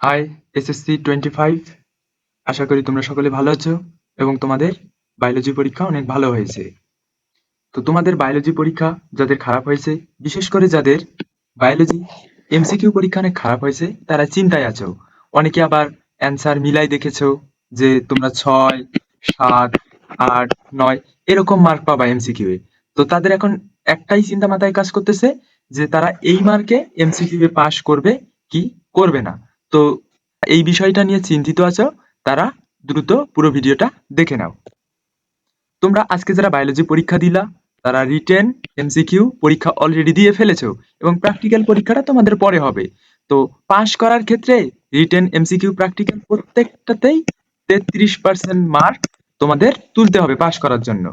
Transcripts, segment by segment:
High SSC twenty five আশা করি তোমরা সকলে ভালো আছো এবং তোমাদের বায়োলজি পরীক্ষা অনেক ভালো হয়েছে। তো তোমাদের বায়োলজি পরীক্ষা যাদের খারাপ হয়েছে, বিশেষ করে যাদের বায়োলজি এমসিকিউ পরীক্ষা অনেক খারাপ হয়েছে, তারা চিন্তায় আছো। অনেকে আবার অ্যান্সার মিলাই দেখেছ যে তোমরা ছয়, সাত, আট, নয়, এরকম মার্ক পাবা এমসিকিউ এ। তো তাদের এখন একটাই চিন্তা মাথায় কাজ করতেছে যে তারা এই মার্কে এমসিকিউ এ পাশ করবে কি করবে না। তো এই বিষয়টা নিয়ে চিন্তিত আছো? তারা দ্রুত পুরো ভিডিওটা দেখে নাও। তোমরা আজকে যারা বায়োলজি পরীক্ষা দিলা, তারা রিটেন এমসিকিউ পরীক্ষা অলরেডি দিয়ে ফেলেছো এবং প্র্যাকটিক্যাল পরীক্ষাটা তোমাদের পরে হবে। তো পাশ করার ক্ষেত্রে রিটেন এমসিকিউ প্র্যাকটিক্যাল প্রত্যেকটাতেই তেত্রিশ পার্সেন্ট মার্ক তোমাদের তুলতে হবে পাশ করার জন্য।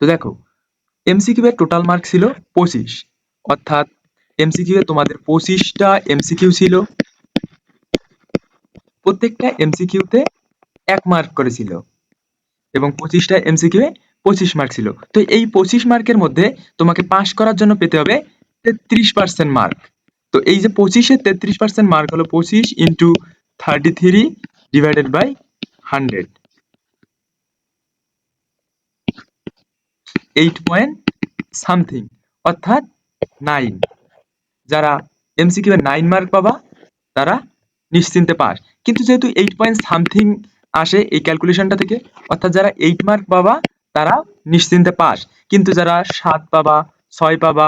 তো দেখো এমসিকিউ এর টোটাল মার্ক ছিল পঁচিশ। অর্থাৎ এমসিকিউ এ তোমাদের পঁচিশটা এমসিকিউ ছিল। প্রত্যেকটা এমসিকিউতে এক মার্ক করেছিল এবং পঁচিশটা এমসিকিউ এ পঁচিশ মার্ক ছিল। তো এই পঁচিশ মার্কের মধ্যে তোমাকে পাশ করার জন্য পেতে হবে তেত্রিশ পার্সেন্ট মার্ক তো এই যে পঁচিশে তেত্রিশ পার্সেন্ট মার্ক হলো পঁচিশ into thirty three divided by hundred eight point something অর্থাৎ নাইন যারা এমসিকিউ এর নাইন মার্ক পাবা, তারা নিশ্চিন্তে পাস। কিন্তু যেহেতু এইট পয়েন্ট সামথিং আসে এই ক্যালকুলেশনটা থেকে, অর্থাৎ যারা এইট মার্ক পাবা, তারা নিশ্চিন্তে পাস। কিন্তু যারা সাত পাবা, ছয় পাবা,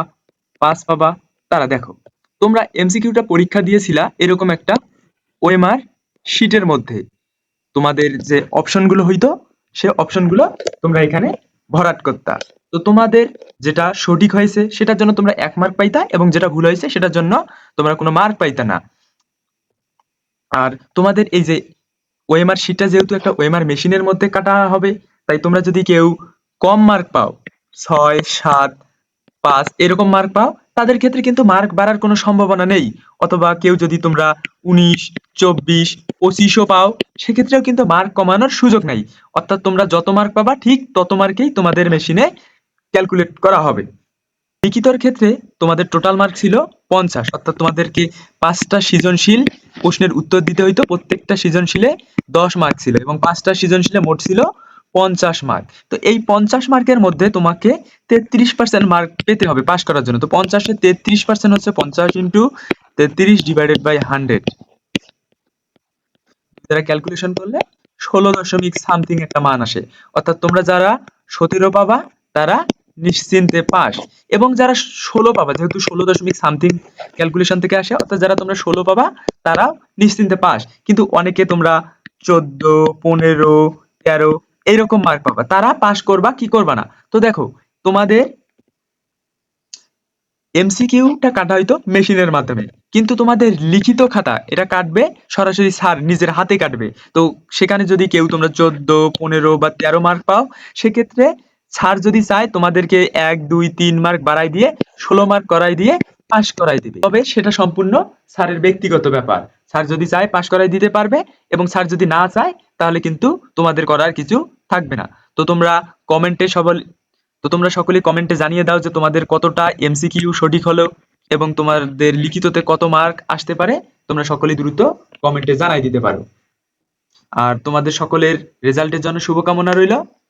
পাঁচ পাবা, তারা দেখো, তোমরা এমসিকিউটা পরীক্ষা দিয়েছিলা এরকম একটা ওএমআর শিটের মধ্যে। তোমাদের যে অপশনগুলো হইতো, সে অপশনগুলো তোমরা এখানে ভরাট করতা। তো তোমাদের যেটা সঠিক হয়েছে, সেটার জন্য তোমরা এক মার্ক পাইতা এবং যেটা ভুল হয়েছে, সেটার জন্য তোমরা কোনো মার্ক পাইতা না। আর তোমাদের এই যে ওএমআর শিটটা যেহেতু একটা ওএমআর মেশিনের মধ্যে কাটা হবে, তাই তোমরা যদি কেউ কম মার্ক পাও, ছয়, সাত, পাঁচ, এরকম মার্ক পাও, তাদের ক্ষেত্রে কিন্তু মার্ক বাড়ার কোনো সম্ভাবনা নেই। অথবা কেউ যদি তোমরা উনিশ, চব্বিশ, পঁচিশও পাও, সেক্ষেত্রেও কিন্তু মার্ক কমানোর সুযোগ নাই। অর্থাৎ তোমরা যত মার্ক পাবা, ঠিক তত মার্কেই তোমাদের মেশিনে ক্যালকুলেট করা হবে। লিখিতর ক্ষেত্রে তোমাদের টোটাল মার্ক ছিল পঞ্চাশ, অর্থাৎ তোমাদেরকে পাঁচটা সৃজনশীল প্রশ্নের উত্তর দিতে হইতো, প্রত্যেকটা সৃজনশীলে দশ মার্ক ছিল এবং পাঁচটা সৃজনশীলে মোট ছিল পঞ্চাশ মার্ক তো এই পঞ্চাশ মার্কের মধ্যে তোমাকে তেত্রিশ পার্সেন্ট মার্ক পেতে হবে পাস করার জন্য। তো পঞ্চাশে তেত্রিশ পার্সেন্ট হচ্ছে পঞ্চাশ ইন্টু তেত্রিশ ডিভাইডেড বাই হান্ড্রেড যারা ক্যালকুলেশন করলে ষোলো দশমিক সামথিং একটা মান আসে। অর্থাৎ তোমরা যারা সতেরো পাবা, তারা নিশ্চিন্তে পাস। এবং যারা ষোলো পাবা, যেহেতু ষোলো দশমিক সামথিং ক্যালকুলেশন থেকে আসে, অর্থাৎ যারা তোমরা ষোলো পাবা, তারা নিশ্চিন্তে পাস। কিন্তু অনেকে তোমরা চোদ্দ, পনেরো, তেরো এইরকম মার্ক পাবা। তারা পাস করবা, কি করবা না? তো দেখো, তোমাদের এমসিকিউটা কাটা হয়তো মেশিনের মাধ্যমে। কিন্তু তোমাদের লিখিত খাতা, এটা কাটবে সরাসরি স্যার নিজের হাতে কাটবে। তো সেখানে যদি কেউ তোমরা চোদ্দ, পনেরো বা তেরো মার্ক পাও, সেক্ষেত্রে স্যার যদি চায়, তোমাদেরকে এক, দুই, তিন মার্ক বাড়াই দিয়ে, ষোলো মার্ক করাই দিয়ে পাস করাই দিবে। তবে সেটা সম্পূর্ণ স্যারের ব্যক্তিগত ব্যাপার। স্যার যদি চায় পাস করাই দিতে পারবে এবং স্যার যদি না চায়, তাহলে কিন্তু তোমাদের করার কিছু থাকবে না। তো তোমরা কমেন্টে সবল, তো তোমরা সকলে কমেন্টে জানিয়ে দাও যে তোমাদের কতটা এমসিকিউ সঠিক হলো এবং তোমাদের লিখিততে কত মার্ক আসতে পারে। তোমরা সকলেই দ্রুত কমেন্টে জানাই দিতে পারো। আর তোমাদের সকলের রেজাল্টের জন্য শুভকামনা রইল।